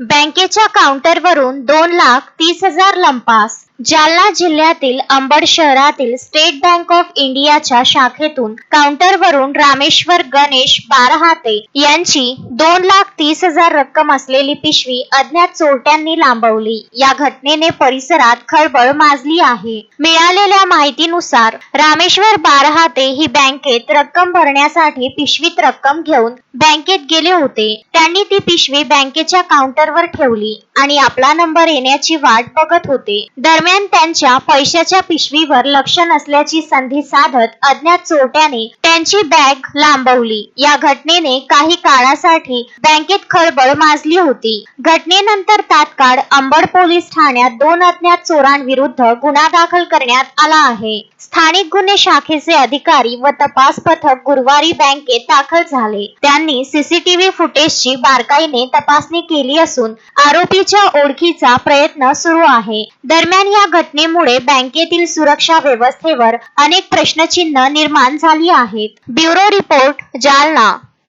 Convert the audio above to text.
बँकेच्या काउंटरवरून दोन लाख तीस हजार लंपास. जालना जिल्ह्यातील अंबड शहरातील स्टेट बँक ऑफ इंडियाच्या शाखेतून काउंटरवरून रामेश्वर गणेश बारहाते यांची दोन लाख तीस हजार रक्कम असलेली पिशवी अज्ञात चोरट्यांनी लांबवली. या घटनेने परिसरात खळबळ माजली आहे. मिळालेल्या माहितीनुसार रामेश्वर बारहाते ही बँकेत रक्कम भरण्यासाठी पिशवीत रक्कम घेऊन बँकेत गेले होते. त्यांनी ती पिशवी बँकेच्या काउंटरवर ठेवली आणि आपला नंबर येण्याची वाट बघत होते. दरम्यान दरम्यान त्यांच्या पैशाच्या पिशवीवर लक्ष नसल्याची संधी साधत अज्ञात चोरट्याने त्यांची बॅग लांबवली. या घटनेने काही काळासाठी बँकेत खळबळ माजली होती. घटनेनंतर तात्काळ अंबड पोलीस ठाण्यात दोन अज्ञात चोरांविरुद्ध गुन्हा दाखल करण्यात आला आहे. स्थानिक गुन्हे शाखेचे अधिकारी व तपास पथक गुरुवारी बँकेत दाखल झाले. त्यांनी सीसीटीव्ही फुटेजची बारकाईने तपासणी केली असून आरोपीच्या ओळखीचा प्रयत्न सुरू आहे. दरम्यान या या घटनेमुळे बँकेतील सुरक्षा व्यवस्थेवर अनेक प्रश्नचिन्ह निर्माण झाली आहेत. Bureau report Jalna.